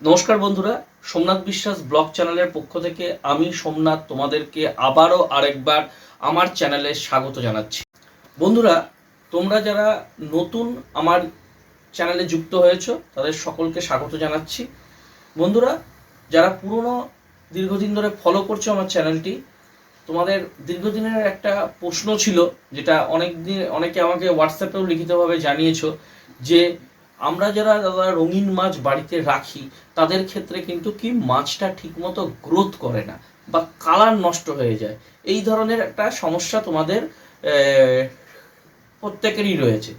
নমস্কার বন্ধুরা, সোমনাথ বিশ্বাস ব্লগ চ্যানেলের পক্ষ থেকে আমি সোমনাথ তোমাদেরকে আবারও আরেকবার আমার চ্যানেলে স্বাগত জানাচ্ছি। বন্ধুরা, তোমরা যারা নতুন আমার চ্যানেলে যুক্ত হয়েছো, তাদের সকলকে স্বাগত জানাচ্ছি। বন্ধুরা, যারা পুরনো দীর্ঘদিন ধরে ফলো করছ আমার চ্যানেলটি, তোমাদের দীর্ঘদিনের একটা প্রশ্ন ছিল, যেটা অনেক দিন অনেকে আমাকে হোয়াটসঅ্যাপেও লিখিতভাবে জানিয়েছো যে আমরা যারা দাদা রঙিন মাছ বাড়িতে রাখি, তাদের ক্ষেত্রে কিন্তু কি মাছটা ঠিকমতো গ্রোথ করে না বা কালার নষ্ট হয়ে যায়। এই ধরনের একটা সমস্যা তোমাদের প্রত্যেকেরই রয়েছে।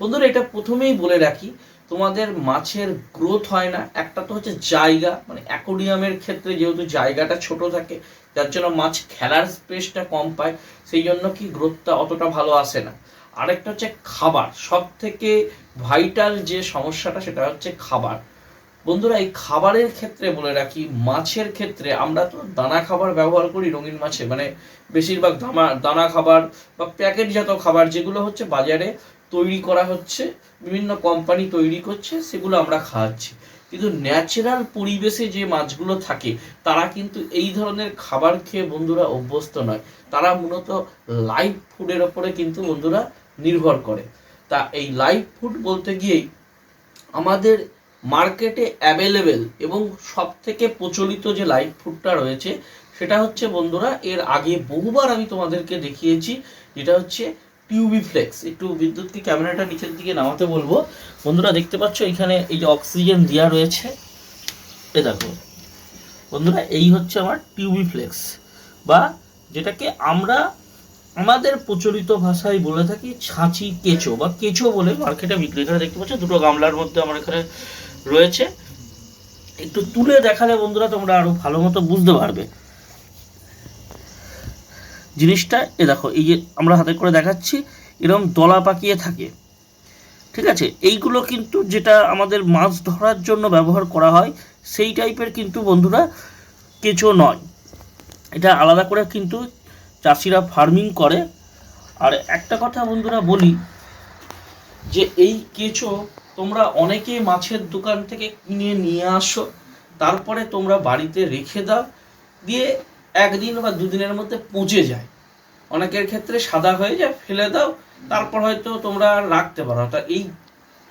বন্ধুরা, এটা প্রথমেই বলে রাখি, তোমাদের মাছের গ্রোথ হয় না। একটা তো হচ্ছে জায়গা মানে অ্যাকোরিয়ামের ক্ষেত্রে যেহেতু জায়গাটা ছোট থাকে, যার জন্য মাছ খেলার স্পেসটা কম পায় সেই জন্য কি গ্রোথটা অতটা ভালো আসে না। আরেকটা হচ্ছে খাবার। সব থেকে ভাইটাল যে সমস্যাটা সেটা হচ্ছে খাবার। বন্ধুরা, এই খাবারের ক্ষেত্রে বলে রাখি, মাছের ক্ষেত্রে আমরা তো দানা খাবার ব্যবহার করি, রঙিন মাছে। মানে বেশিরভাগ দানা দানা খাবার বা প্যাকেটজাত খাবার যেগুলো হচ্ছে বাজারে তৈরি করা হচ্ছে, বিভিন্ন কোম্পানি তৈরি করছে, সেগুলো আমরা খাওয়াচ্ছি। কিন্তু ন্যাচারাল পরিবেশে যে মাছগুলো থাকে, তারা কিন্তু এই ধরনের খাবার খেয়ে বন্ধুরা অভ্যস্ত নয়। তারা মূলত লাইভ ফুডের ওপরে কিন্তু বন্ধুরা নির্ভর করে। তা এই লাইভ ফুড বলতে গিয়েই আমাদের মার্কেটে অ্যাভেলেবেল এবং সব থেকে প্রচলিত যে লাইভ ফুডটা রয়েছে, সেটা হচ্ছে বন্ধুরা, এর আগে বহুবার আমি তোমাদেরকে দেখিয়েছি, যেটা হচ্ছে টিউবি ফ্লেক্স একটু বিদ্যুৎকে ক্যামেরাটা নিচের দিকে নামাতে বলব। বন্ধুরা, দেখতে পাচ্ছ এখানে এই যে অক্সিজেন দেওয়া রয়েছে। এ দেখো, বন্ধুরা, এই হচ্ছে আমার টিউবি ফ্লেক্স বা যেটাকে আমরা আমাদের প্রচলিত ভাষায় বলে থাকি ছাঁচি কেঁচো বা কেঁচো বলে মার্কেটে বিক্রি করে দেখতে পাচ্ছ। দুটো গামলার মধ্যে আমার এখানে রয়েছে। একটু তুলে দেখালে বন্ধুরা তোমরা আরও ভালো মতো বুঝতে পারবে। জিনিসটা, এ দেখো, এই যে আমরা হাতে করে দেখাচ্ছি এরকম দলা পাকিয়ে থাকে। ঠিক আছে? এইগুলো কিন্তু যেটা আমাদের মাছ ধরার জন্য ব্যবহার করা হয়, সেই টাইপের কিন্তু বন্ধুরা কেঁচো নয়। এটা আলাদা করে কিন্তু চাষিরা ফার্মিং করে। আর একটা কথা বন্ধুরা বলি, যে এই কেঁচো তোমরা অনেকেই মাছের দোকান থেকে কিনে নিয়ে আসো, তারপরে তোমরা বাড়িতে রেখে দাও, দিয়ে একদিন বা দুদিনের মধ্যে পচে যায়। অনেকের ক্ষেত্রে সাদা হয়ে যায়, ফেলে দাও, তারপর হয়তো তোমরা রাখতে পারো তা এই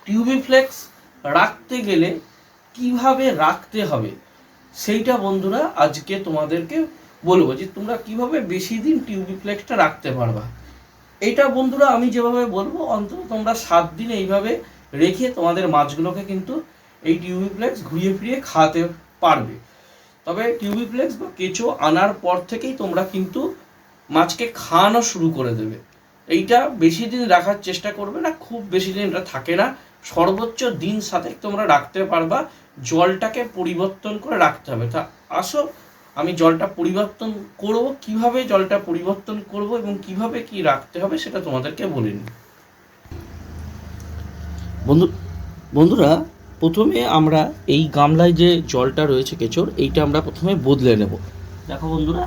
টিউবিফ্লেক্স রাখতে গেলে কীভাবে রাখতে হবে, সেইটা বন্ধুরা আজকে তোমাদেরকে বলব যে তোমরা কীভাবে বেশি দিন টিউবিফ্লেক্সটা রাখতে পারবা। এটা বন্ধুরা আমি যেভাবে বলব, অন্তত তোমরা সাত দিন এইভাবে রেখে তোমাদের মাছগুলোকে কিন্তু এই টিউবিফ্লেক্স ঘুরিয়ে ফিরিয়ে খাওয়াতে পারবে। তবে টিউবিফ্লেক্স বা কেঁচো আনার পর থেকেই তোমরা কিন্তু মাছকে খাওয়ানো শুরু করে দেবে। এইটা বেশি দিন রাখার চেষ্টা করবে না, খুব বেশি দিন এটা থাকে না। সর্বোচ্চ দিন সাথে তোমরা রাখতে পারবা, জলটাকে পরিবর্তন করে রাখতে হবে। তা আসো আমি জলটা পরিবর্তন করব, কীভাবে জলটা পরিবর্তন করব এবং কীভাবে কি রাখতে হবে সেটা তোমাদেরকে বলে নিই। বন্ধু, বন্ধুরা, প্রথমে আমরা এই গামলায় যে জলটা রয়েছে কেচোর, এইটা আমরা প্রথমে বদলে নেব। দেখো বন্ধুরা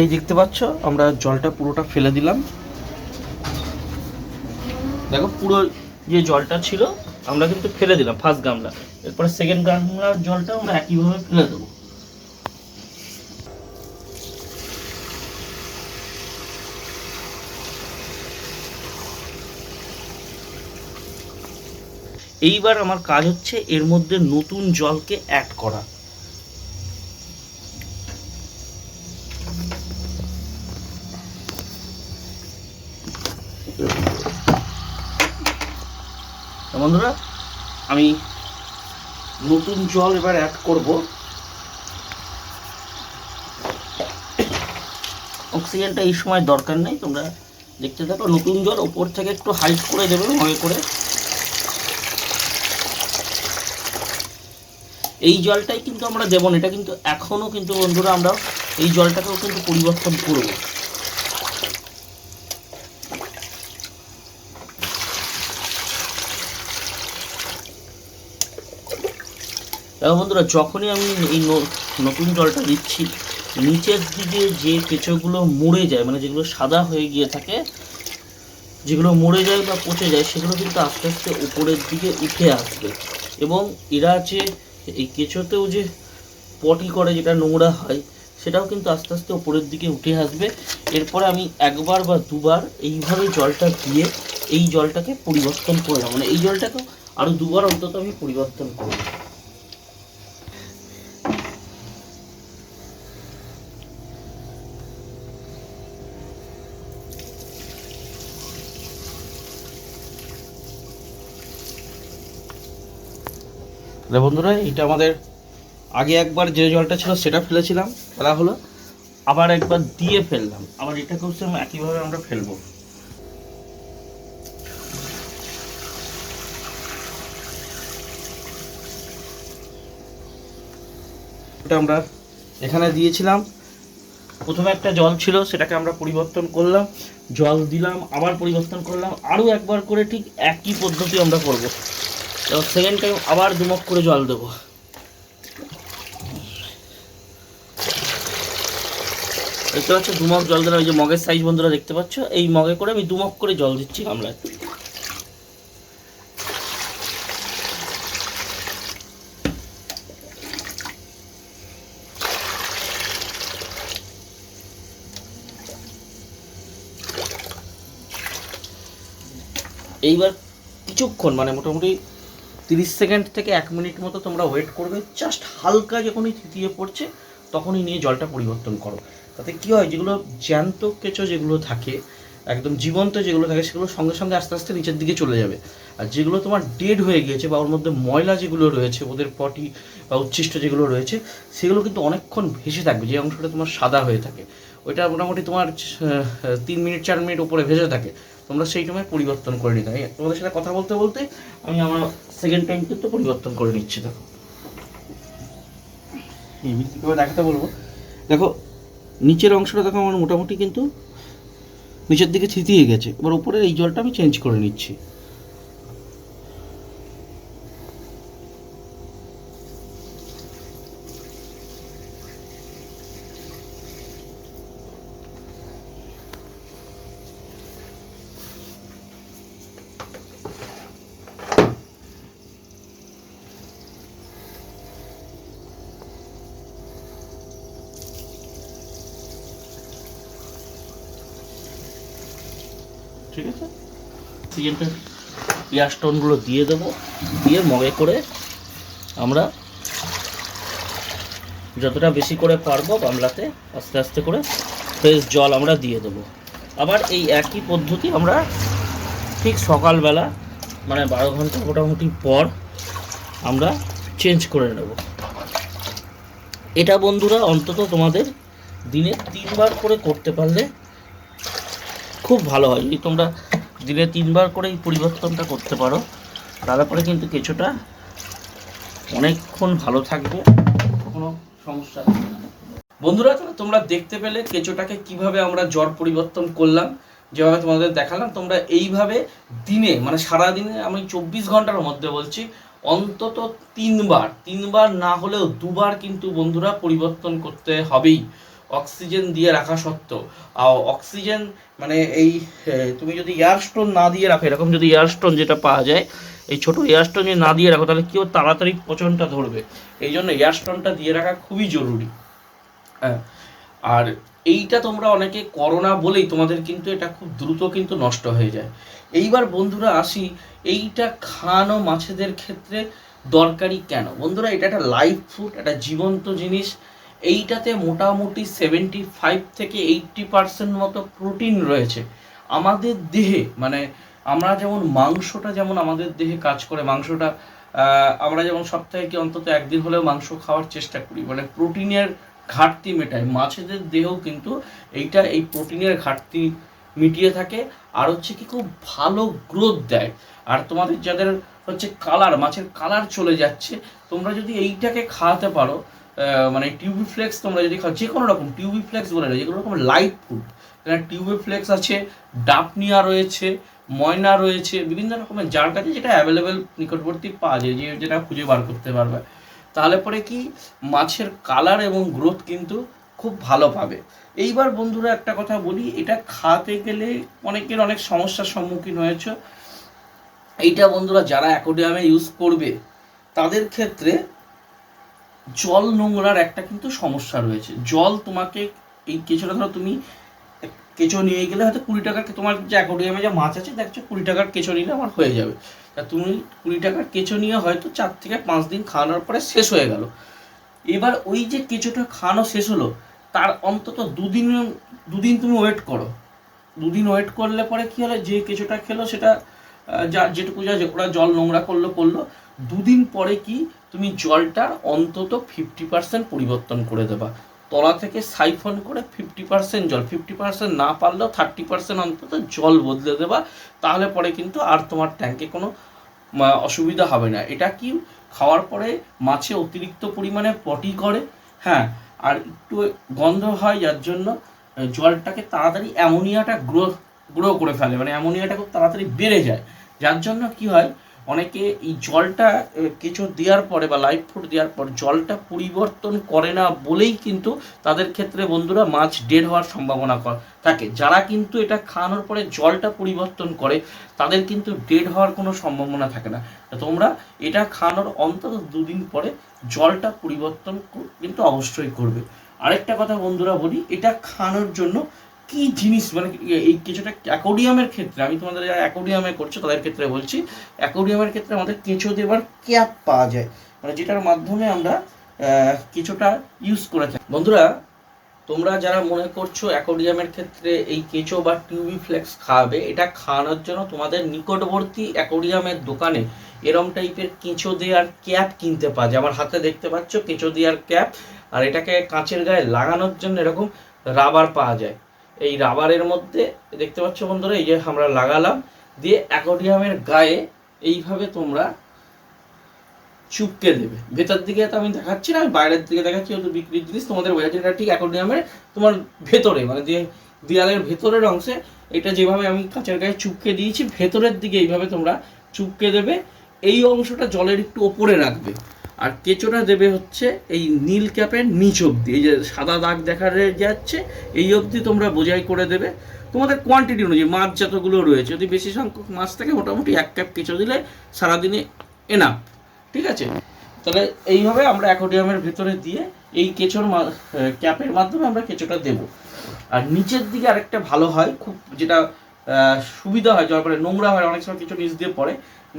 এই দেখতে পাচ্ছ, আমরা জলটা পুরোটা ফেলে দিলাম। দেখো, পুরো যে জলটা ছিল, আমরা কিন্তু ফেলে দিলাম ফার্স্ট গামলা। এরপরে সেকেন্ড গামলার জলটা আমরা একইভাবে ফেলে দেবো। এইবার আমার কাজ হচ্ছে এর মধ্যে নতুন জলকে অ্যাড করা। বন্ধুরা, আমি নতুন জল এবার অ্যাড করব। অক্সিজেনটা এই সময় দরকার নেই, তোমরা দেখতে থাকো, নতুন জল ওপর থেকে একটু হাইট করে দেবে মনে করে। এই জলটাই কিন্তু আমরা দেবো না, এটা কিন্তু এখনও কিন্তু বন্ধুরা আমরা এই জলটাকেও কিন্তু পরিবর্তন করব। দেখো বন্ধুরা, যখনই আমি এই নতুন জলটা দিচ্ছি, নিচের দিকে যে কেঁচোগুলো মরে যায় মানে যেগুলো সাদা হয়ে গিয়ে থাকে, যেগুলো মরে যায় বা পচে যায়, সেগুলো কিন্তু আস্তে আস্তে উপরের দিকে উঠে আসবে। এবং এরা যে, এই কেঁচোতেও যে পটি করে, যেটা নোংরা হয়, সেটাও কিন্তু আস্তে আস্তে উপরের দিকে উঠে আসবে। এরপরে আমি একবার বা দুবার এইভাবে জলটা দিয়ে এই জলটাকে পরিবর্তন করলাম মানে এই জলটাকেও আরও দুবার অন্তত আমি পরিবর্তন করব তাহলে বন্ধুরা, এটা আমাদের আগে একবার যে জলটা ছিল সেটা ফেলেছিলাম, ফেলা হলো। আবার একবার দিয়ে ফেললাম। আবার এটাকেও সেম একইভাবে আমরা ফেলব। এটা আমরা এখানে দিয়েছিলাম। প্রথমে একটা জল ছিল, সেটাকে আমরা পরিবর্তন করলাম, জল দিলাম, আবার পরিবর্তন করলাম। আরও একবার করে ঠিক একই পদ্ধতি আমরা করব। এবং সেকেন্ড টাইম আবার দুমক করে জল দেবো। দেখতে পাচ্ছ, দুমক জল দিলাম ওই যে মগের সাইজ বন্ধুরা দেখতে পাচ্ছ, এই মগে করে আমি দুমক করে জল দিচ্ছি গামলায়। এইবার কিছুক্ষণ মানে মোটামুটি তিরিশ সেকেন্ড থেকে এক মিনিট মতো তোমরা ওয়েট করবে। জাস্ট হালকা যখনই থিতিয়ে পড়ছে, তখনই নিয়ে জলটা পরিবর্তন করো। তাতে কী হয়, যেগুলো জ্যান্ত কেঁচো যেগুলো থাকে, একদম জীবন্ত যেগুলো থাকে, সেগুলো সঙ্গে সঙ্গে আস্তে আস্তে নিচের দিকে চলে যাবে। আর যেগুলো তোমার ডেড হয়ে গিয়েছে বা ওর মধ্যে ময়লা যেগুলো রয়েছে, ওদের পটি বা উচ্ছিষ্ট যেগুলো রয়েছে, সেগুলো কিন্তু অনেকক্ষণ ভেসে থাকবে, যে অংশটা তোমার সাদা হয়ে থাকে। ওইটা মোটামুটি তোমার তিন মিনিট, চার মিনিট উপরে ভেসে থাকে। তোমরা সেই সময় পরিবর্তন করে নিতে হয় তোমাদের সাথে কথা বলতে বলতে আমি আমার সেকেন্ড টাইম কিন্তু পরিবর্তন করে নিচ্ছি, দেখো। দেখাতে বলব। দেখো, নিচের অংশটা দেখো আমার মোটামুটি কিন্তু নিচের দিকে থিতিয়ে গেছে। এবার উপরে এই জলটা আমি চেঞ্জ করে নিচ্ছি। ঠিক আছে? সিজনটা পেঁয়াজ স্টোনগুলো দিয়ে দেবো। দিয়ে মগে করে আমরা যতটা বেশি করে পারব গামলাতে, আস্তে আস্তে করে ফ্রেশ জল আমরা দিয়ে দেবো। আবার এই একই পদ্ধতি আমরা ঠিক সকালবেলা মানে বারো ঘণ্টা মোটামুটি পর আমরা চেঞ্জ করে নেব। এটা বন্ধুরা, অন্তত তোমাদের দিনে তিনবার করে করতে পারলে খুব ভালো হয়। যদি তোমরা দিনে তিনবার করে এই পরিবর্তনটা করতে পারো তারপরে কিন্তু কেঁচোটা অনেকক্ষণ ভালো থাকবে, কোনো সমস্যা বন্ধুরা তাহলে তোমরা দেখতে পেলে কেঁচোটাকে কীভাবে আমরা জ্বর পরিবর্তন করলাম, যেভাবে তোমাদের দেখালাম, তোমরা এইভাবে দিনে মানে সারা দিনে আমি চব্বিশ ঘণ্টার মধ্যে বলছি, অন্তত তিনবার তিনবার না হলেও দুবার কিন্তু বন্ধুরা পরিবর্তন করতে হবেই। অক্সিজেন দিয়ে রাখা সত্ত্বেও। অক্সিজেন মানে এই তুমি যদি এয়ার স্টোন না দিয়ে রাখো, এরকম যদি এয়ার স্টোন যেটা পাওয়া যায়, এই ছোটো এয়ার স্টোন যদি না দিয়ে রাখো, তাহলে কেউ তাড়াতাড়ি পচনটা ধরবে? এই জন্য এয়ার স্টোনটা দিয়ে রাখা খুবই জরুরি। হ্যাঁ। আর এইটা তোমরা অনেকে করোনা বলেই তোমাদের কিন্তু এটা খুব দ্রুত কিন্তু নষ্ট হয়ে যায়। এইবার বন্ধুরা আসি, এইটা খাওয়ানো মাছেদের ক্ষেত্রে দরকারি কেন? বন্ধুরা, এটা একটা লাইভ ফুড একটা জীবন্ত জিনিস। এইটাতে মোটামুটি সেভেন্টি ফাইভ থেকে এইটটি পার্সেন্ট মতো প্রোটিন রয়েছে। আমাদের দেহে মানে আমরা যেমন মাংসটা যেমন আমাদের দেহে কাজ করে, মাংসটা আমরা যেমন সপ্তাহে কি অন্তত একদিন হলেও মাংস খাওয়ার চেষ্টা করি মানে প্রোটিনের ঘাটতি মেটায়। মাছেদের দেহেও কিন্তু এইটা, এই প্রোটিনের ঘাটতি মিটিয়ে থাকে, আর হচ্ছে কি খুব ভালো গ্রোথ দেয়। আর তোমাদের যাদের হচ্ছে কালার মাছের কালার চলে যাচ্ছে, তোমরা যদি এইটাকে খাওয়াতে পারো আহ, টিউবি ফ্লেক্স তোমরা যদি খাও যে কোনো রকম টিউবি ফ্লেক্স বলে না যে কোনো রকম লাইট ফুড এখানে টিউবি ফ্লেক্স আছে ডাপনিয়া রয়েছে ময়না রয়েছে বিভিন্ন রকমের যার কাছে যেটা অ্যাভেলেবেল নিকটবর্তী পাওয়া যায় যে যেটা খুঁজে বার করতে পারবে। তাহলে পরে কি মাছের কালার এবং গ্রোথ কিন্তু খুব ভালো পাবে। এইবার বন্ধুরা একটা কথা বলি এটা খাতে গেলে অনেকের অনেক সমস্যার সম্মুখীন হয়েছে। এইটা বন্ধুরা যারা অ্যাকোডিয়ামে ইউজ করবে তাদের ক্ষেত্রে জল নোংরার একটা কিন্তু সমস্যা রয়েছে। জল তোমাকে এই কেঁচোটা ধরো তুমি কেঁচো নিয়ে গেলে হয়তো কুড়ি টাকার তোমার যে অ্যাকোডিয়ামে যে মাছ আছে, দেখছ কুড়ি টাকার কেঁচো নিলে আমার হয়ে যাবে। তা তুমি কুড়ি টাকার কেঁচো নিয়ে হয়তো চার থেকে পাঁচ দিন খাওয়ানোর পরে শেষ হয়ে গেল। এবার ওই যে কেঁচোটা খাওয়ানো শেষ হলো, তার অন্তত দুদিন দুদিন তুমি ওয়েট করো। দুদিন ওয়েট করলে পরে কি হলো? যে কেঁচোটা খেলো সেটা যা যেটুকু যা ওরা জল নোংরা করল করল। দুদিন পরে কি তুমি জলটার অন্তত ফিফটি পার্সেন্ট পরিবর্তন করে দেবা। তলা থেকে সাইফন করে ফিফটি পার্সেন্ট জল ফিফটি পার্সেন্ট না পারলেও থার্টি পার্সেন্ট অন্তত জল বদলে দেবা, তাহলে পরে কিন্তু আর তোমার ট্যাঙ্কে কোনো অসুবিধা হবে না। এটা কি খাওয়ার পরে মাছে অতিরিক্ত পরিমাণে পটি করে হ্যাঁ আর একটু গন্ধ হয়, যার জন্য জলটাকে তাড়াতাড়ি অ্যামোনিয়াটা গ্রো গ্রো করে ফেলে। মানে অ্যামোনিয়াটা খুব তাড়াতাড়ি বেড়ে যায়। যার জন্য কি হয় অনেকে এই জলটা কিছু দেওয়ার পরে বা লাইফ ফুড দেওয়ার পর জলটা পরিবর্তন করে না বলেই কিন্তু তাদের ক্ষেত্রে বন্ধুরা মাছ ডেড হওয়ার সম্ভাবনা থাকে। যারা কিন্তু এটা খাওয়ানোর পরে জলটা পরিবর্তন করে, তাদের কিন্তু ডেড হওয়ার কোনো সম্ভাবনা থাকে না। তোমরা এটা খাওয়ানোর অন্তত দুদিন পরে জলটা পরিবর্তন কিন্তু অবশ্যই করবে। আরেকটা কথা বন্ধুরা বলি, এটা খাওয়ানোর জন্য কি জিনিস? মানে এই কিছুটা অ্যাকোডিয়ামের ক্ষেত্রে, আমি তোমাদের যারা অ্যাকোডিয়ামে করছ তাদের ক্ষেত্রে বলছি, অ্যাকোডিয়ামের ক্ষেত্রে আমাদের কেঁচো দেবার ক্যাপ পাওয়া যায়। মানে যেটার মাধ্যমে আমরা কিছুটা ইউজ করে থাকি। বন্ধুরা, তোমরা যারা মনে করছ অ্যাকোডিয়ামের ক্ষেত্রে এই কেঁচো বা টিউবি ফ্লেক্স খাওয়াবে এটা খাওয়ানোর জন্য তোমাদের নিকটবর্তী অ্যাকোডিয়ামের দোকানে এরম টাইপের কেঁচো দেওয়ার ক্যাপ কিনতে পাওয়া যায়। আমার হাতে দেখতে পাচ্ছ কেঁচো দেওয়ার ক্যাপ, আর এটাকে কাঁচের গায়ে লাগানোর জন্য এরকম রাবার পাওয়া যায়। এই রাবারের মধ্যে, দেখতে পাচ্ছ বন্ধুরা, এই যে আমরা লাগালাম, দিয়ে অ্যাকোডিয়ামের গায়ে এইভাবে তোমরা চুপকে দেবে। ভেতর দিকে তো আমি দেখাচ্ছি না, আমি বাইরের দিকে দেখাচ্ছি হয়তো বিক্রির জিনিস, তোমাদের যায় ঠিক অ্যাকোডিয়ামের তোমার ভেতরে মানে দিয়ে দেয়ালের ভেতরের অংশে, এটা যেভাবে আমি কাঁচের গায়ে চুপকে দিয়েছি, ভেতরের দিকে এইভাবে তোমরা চুপকে দেবে। এই অংশটা জলের একটু ওপরে রাখবে। আর কেঁচোটা দেবে হচ্ছে এই নীল ক্যাপের নিচ অবধি, এই যে সাদা দাগ দেখা যাচ্ছে, এই অবধি তোমরা বোঝাই করে দেবে। তোমাদের কোয়ান্টিটি অনুযায়ী মাছ যতগুলো রয়েছে, যদি বেশি সংখ্যক মাছ থাকে, মোটামুটি এক ক্যাপ কেঁচো দিলে সারাদিনে এনাফ ঠিক আছে? তাহলে এইভাবে আমরা অ্যাকোডিয়ামের ভেতরে দিয়ে এই কেঁচোর ক্যাপের মাধ্যমে আমরা কেঁচোটা দেবো। আর নিচের দিকে আরেকটা ভালো হয়, খুব যেটা সুবিধা হয়, যার পরে নোংরা হয়, অনেক সময় কিছু নিচ দিয়ে পড়ে।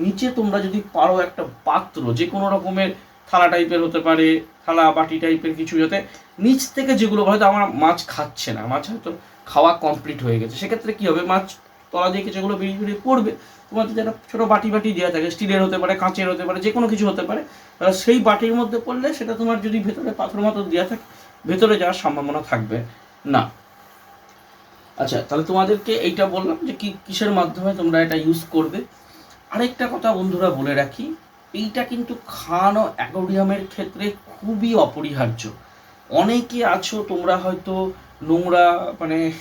নিচে তোমরা যদি পারো একটা পাত্র যে কোনো রকমের থালা টাইপের হতে পারে, থালা বাটি টাইপের কিছু যাতে নিচ থেকে যেগুলো হয়তো আমার মাছ খাচ্ছে না, মাছ হয়তো খাওয়া কমপ্লিট হয়ে গেছে। সেক্ষেত্রে কী হবে? মাছ তলা দিয়ে যেগুলো বেরিয়ে বেরিয়ে পড়বে। তোমার যদি একটা ছোটো বাটি বাটি দেওয়া থাকে, স্টিলের হতে পারে, কাঁচের হতে পারে যে কোনো কিছু হতে পারে সেই বাটির মধ্যে পড়লে সেটা তোমার যদি ভেতরে পাথর মতো দেওয়া থাকে, ভেতরে যাওয়ার সম্ভাবনা থাকবে না। আচ্ছা তাহলে তোমাদেরকে এইটা বললাম যে কি, কিসের মাধ্যমে তোমরা এটা ইউজ করবে? আরেকটা কথা বন্ধুরা বলে রাখি এইটা কিন্তু খাওয়ানো অ্যাকোডিয়ামের ক্ষেত্রে খুবই অপরিহার্য। অনেকে আছো, তোমরা হয়তো নোংরা মানে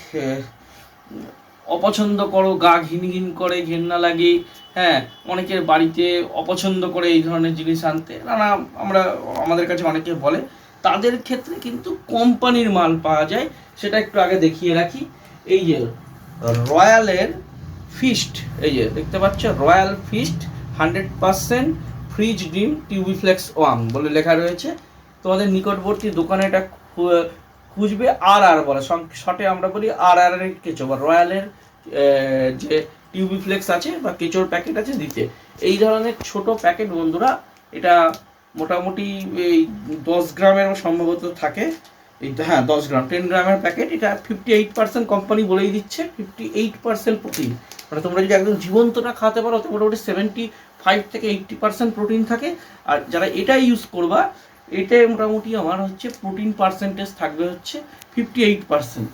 অপছন্দ করো, গা ঘিন ঘিন করে, ঘেন্না লাগে হ্যাঁ অনেকের বাড়িতে অপছন্দ করে এই ধরনের জিনিস আনতে। নানা, আমরা, আমাদের কাছে অনেকে বলে, তাদের ক্ষেত্রে কিন্তু কোম্পানির মাল পাওয়া যায়, সেটা একটু আগে দেখিয়ে রাখি। এই যে, রয়্যালের ফিস্ট, এই যে, দেখতে পাচ্ছ? Royal feast, hundred percent freeze ডিম টিউবিফ্লেক্স ওয়ান বলে লেখা রয়েছে। তোমাদের নিকটবর্তী দোকানে এটা খুঁজবে আর আর বলে। শর্টে আমরা বলি আর আর এর কেঁচো বা রয়্যালের যে টিউবিফ্লেক্স আছে বা কেঁচোর প্যাকেট আছে দিতে। এই ধরনের ছোট প্যাকেট বন্ধুরা, এটা মোটামুটি এই দশ গ্রামের সম্ভবত থাকে। তো- হ্যাঁ দশ গ্রাম। টেন গ্রামের প্যাকেট এটা ফিফটি এইট পার্সেন্ট কোম্পানি বলেই দিচ্ছে ফিফটি এইট পার্সেন্ট প্রোটিন মানে তোমরা যদি একদম জীবন্তটা খাওয়াতে পারো, তো মোটামুটি সেভেন্টি ফাইভ থেকে এইটটি পার্সেন্ট প্রোটিন থাকে। আর যারা এটা ইউজ করবা এটাই মোটামুটি আমার হচ্ছে প্রোটিন পার্সেন্টেজ থাকবে হচ্ছে ফিফটি এইট পার্সেন্ট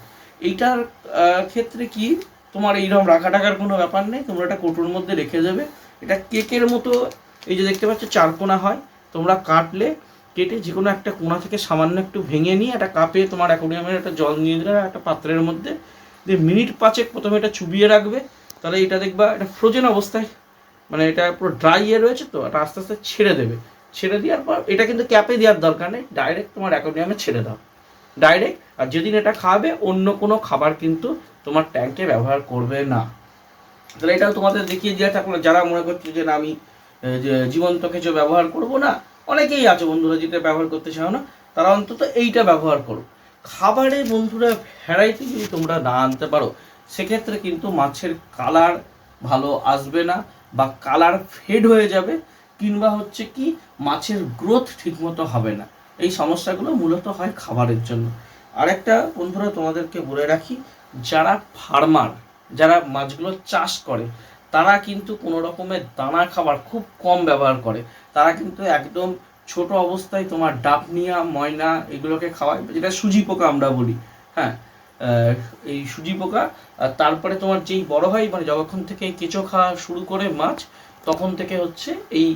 এইটার ক্ষেত্রে কি, তোমার এইরকম রাখা টাকার কোনো ব্যাপার নেই, তোমরা এটা কোটোর মধ্যে রেখে দেবে। এটা কেকের মতো, এই যে দেখতে পাচ্ছ, চারকোনা হয়। তোমরা কাটলে কেটে যে কোনো একটা কোনা থেকে সামান্য একটু ভেঙে নিয়ে একটা কাপে তোমার অ্যাকোডিয়ামের একটা জল নিয়ে দিলে একটা পাত্রের মধ্যে দিয়ে মিনিট পাঁচেক প্রথমে এটা চুবিয়ে রাখবে। তাহলে এটা দেখবা এটা ফ্রোজেন অবস্থায় মানে এটা পুরো ড্রাই ইয়ে রয়েছে তো, এটা আস্তে আস্তে ছেড়ে দেবে। ছেড়ে দেওয়ার পর এটা কিন্তু ক্যাপে দেওয়ার দরকার নেই ডাইরেক্ট তোমার অ্যাকোরিয়ামে ছেড়ে দাও। ডাইরেক্ট আর যেদিন এটা খাবে, অন্য কোনো খাবার কিন্তু তোমার ট্যাঙ্কে ব্যবহার করবে না। তাহলে এটাও তোমাদের দেখিয়ে দেওয়া থাকল। যারা মনে করছে যে না, আমি জীবন্ত কিছু ব্যবহার করব না অনেকেই আছে বন্ধুরা যেটা ব্যবহার করতে চাও না, তারা অন্তত এইটা ব্যবহার করো। খাবারে বন্ধুরা ভ্যারাইটি যদি তোমরা না আনতে পারো, সেক্ষেত্রে কিন্তু মাছের কালার ভালো আসবে না বা কালার ফেড হয়ে যাবে, কিংবা হচ্ছে কি মাছের গ্রোথ ঠিকমতো হবে না। এই সমস্যাগুলো মূলত হয় খাবারের জন্য। আরেকটা বন্ধুরা তোমাদেরকে বলে রাখি, যারা ফার্মার যারা মাছগুলো চাষ করে তারা কিন্তু কোনো রকমের দানা খাবার খুব কম ব্যবহার করে। তারা কিন্তু একদম ছোট অবস্থায় তোমার ডাপনিয়া ময়না এগুলোকে খাওয়ায়, যেটা সুজি পোকা আমরা বলি হ্যাঁ? এই সুজি পোকা, আর তারপরে তোমার যেই বড় হয় মানে যখন থেকে কেঁচো খাওয়া শুরু করে মাছ, তখন থেকে হচ্ছে এই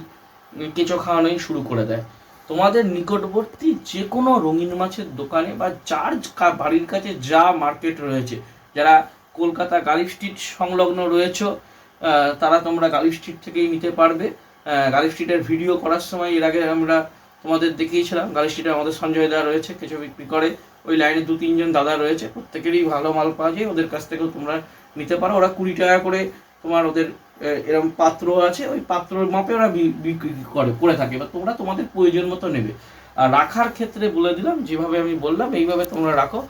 কেঁচো খাওয়ানোই শুরু করে দেয়। তোমাদের নিকটবর্তী যে কোনো রঙিন মাছের দোকানে বা যার বাড়ির কাছে যা মার্কেট রয়েছে, যারা কলকাতা গালিব স্ট্রিট সংলগ্ন রয়েছে তারা তোমরা গালিব স্ট্রিট থেকেই নিতে পারবে। গালিব স্ট্রিটের ভিডিও করার সময় এর আগে আমরা তোমাদের দেখিয়েছিলাম, গালিব স্ট্রিটে আমাদের সঞ্জয় দা রয়েছে, কিছু বিক্রি করে। ওই লাইনে দু তিনজন দাদা রয়েছে, প্রত্যেকেরই ভালো মাল পাওয়া যায়, ওদের কাছ থেকেও তোমরা নিতে পারো। ওরা কুড়ি টাকা করে তোমার ওদের এরকম পাত্র আছে, ওই পাত্রর মাপে ওরা বিক্রি করে করে থাকে বা তোমরা তোমাদের প্রয়োজন মতো নেবে। আর রাখার ক্ষেত্রে বলে দিলাম, যেভাবে আমি বললাম, এইভাবে তোমরা রাখো,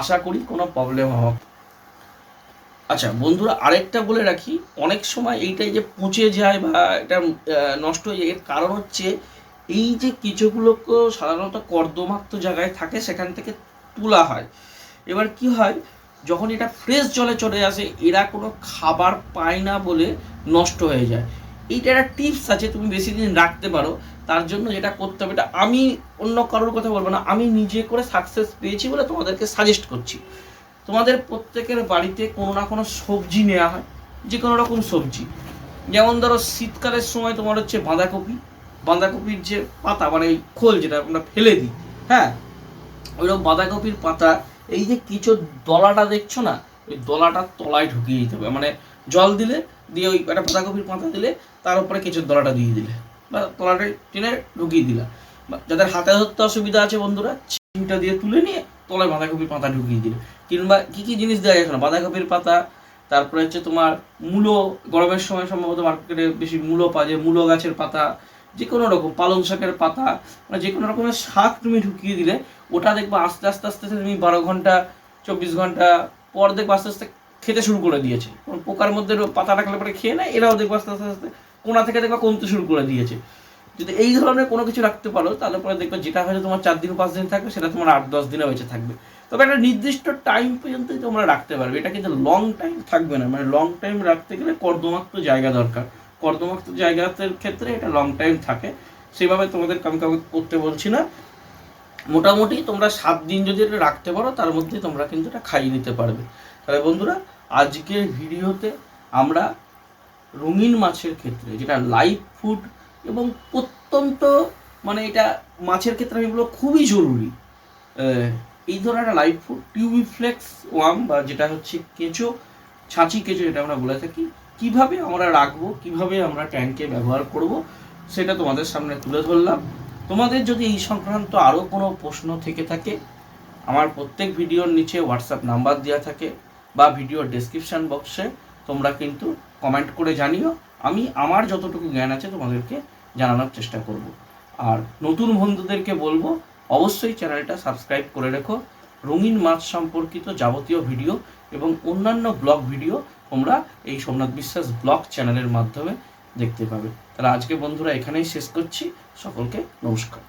আশা করি কোনো প্রবলেম না। আচ্ছা বন্ধুরা, আরেকটা বলে রাখি, অনেক সময় এইটাই যে পচে যায় বা এটা নষ্ট হয়ে যায়, এর কারণ হচ্ছে এই যে কিছুগুলোকে সাধারণত কর্দমাক্ত জায়গায় থাকে, সেখান থেকে তোলা হয়। এবার কি হয়, যখন এটা ফ্রেশ জলে চলে আসে, এরা কোনো খাবার পায় না বলে নষ্ট হয়ে যায়। এইটা একটা টিপস আছে, তুমি বেশি দিন রাখতে পারো। তার জন্য যেটা করতে হবে, এটা আমি অন্য কারোর কথা বলব না, আমি নিজে করে সাকসেস পেয়েছি বলে তোমাদেরকে সাজেস্ট করছি। তোমাদের প্রত্যেকের বাড়িতে কোনো না কোনো সবজি নেওয়া হয় যে কোনো রকম সবজি। যেমন ধরো, শীতকালের সময় তোমার হচ্ছে বাঁধাকপি। বাঁধাকপির যে পাতা মানে এই খোল যেটা আমরা ফেলে দিই হ্যাঁ? ওইরকম বাঁধাকপির পাতা, এই যে কিছু দলাটা দেখছ না, ওই দলাটা তলায় ঢুকিয়ে দিতে হবে। মানে জল দিলে, দিয়ে ওই একটা বাঁধাকপির পাতা দিলে, তার উপরে কিছু দলাটা দিয়ে দিলে। বা তলাটা টেনে ঢুকিয়ে দিলা। যাদের হাতে ধরতে অসুবিধা আছে বন্ধুরা, চিমটা দিয়ে তুলে নিয়ে তলায় বাঁধাকপির পাতা ঢুকিয়ে দিলে। কিংবা কি কি জিনিস দেওয়া যায় বাঁধাকপির পাতা, তারপরে হচ্ছে তোমার মূলো, গরমের সময় সম্ভবত মার্কেটে বেশি মূলো পাওয়া যায়, মূলো গাছের পাতা যে কোনো রকম, পালং শাকের পাতা মানে যে কোনো রকমের শাক তুমি ঢুকিয়ে দিলে, ওটা দেখবে আস্তে আস্তে আস্তে আস্তে তুমি বারো ঘণ্টা, চব্বিশ ঘণ্টা পর দেখবে আস্তে আস্তে খেতে শুরু করে দিয়েছে। পোকার মধ্যে পাতা রাখলে পরে খেয়ে নেয়, এরাও দেখবে আস্তে আস্তে আস্তে কোনা থেকে দেখবে কমতে শুরু করে দিয়েছে। যদি এই ধরনের কোনো কিছু রাখতে পারো, তাহলে পরে দেখবে যেটা হয়তো তোমার চার দিন, পাঁচ দিন থাকবে, সেটা তোমার আট, দশ দিনে বেঁচে থাকবে। তবে একটা নির্দিষ্ট টাইম পর্যন্তই তোমরা রাখতে পারবে। এটা কিন্তু লং টাইম থাকবে না। মানে লং টাইম রাখতে গেলে কর্দমাক্ত জায়গা দরকার। কর্দমাক্ত জায়গাতের ক্ষেত্রে এটা লং টাইম থাকে। সেভাবে তোমাদের কাম কাম করতে বলছি না। মোটামুটি তোমরা সাত দিন যদি এটা রাখতে পারো, তার মধ্যে তোমরা কিন্তু এটা খাইয়ে নিতে পারবে। তাহলে বন্ধুরা, আজকের ভিডিওতে আমরা রঙিন মাছের ক্ষেত্রে যেটা লাইভ ফুড এবং প্রত্যন্ত মানে এটা মাছের ক্ষেত্রে আমি বলব খুবই জরুরি। এই ধরনের একটা লাইভ ফুড টিউবিফ্লেক্স ওয়াম বা যেটা হচ্ছে কেঁচো, ছাঁচি কেঁচো যেটা আমরা বলে থাকি, কীভাবে আমরা রাখব, কীভাবে আমরা ট্যাঙ্কে ব্যবহার করব, সেটা তোমাদের সামনে তুলে ধরলাম। তোমাদের যদি এই সংক্রান্ত আরও কোনো প্রশ্ন থেকে থাকে, আমার প্রত্যেক ভিডিওর নিচে হোয়াটসঅ্যাপ নাম্বার দেওয়া থাকে বা ভিডিওর ডেসক্রিপশন বক্সে তোমরা কিন্তু কমেন্ট করে জানিও। আমি, আমার যতটুকু জ্ঞান আছে তোমাদেরকে জানানোর চেষ্টা করব। আর নতুন বন্ধুদেরকে বলব, অবশ্যই চ্যানেলটা সাবস্ক্রাইব করে রেখো। রঙিন মাছ সম্পর্কিত যাবতীয় ভিডিও এবং অন্যান্য ব্লগ ভিডিও তোমরা এই সোমনাথ বিশ্বাস ব্লগ চ্যানেলের মাধ্যমে দেখতে পাবে। তাহলে আজকে বন্ধুরা এখানেই শেষ করছি। সকলকে নমস্কার।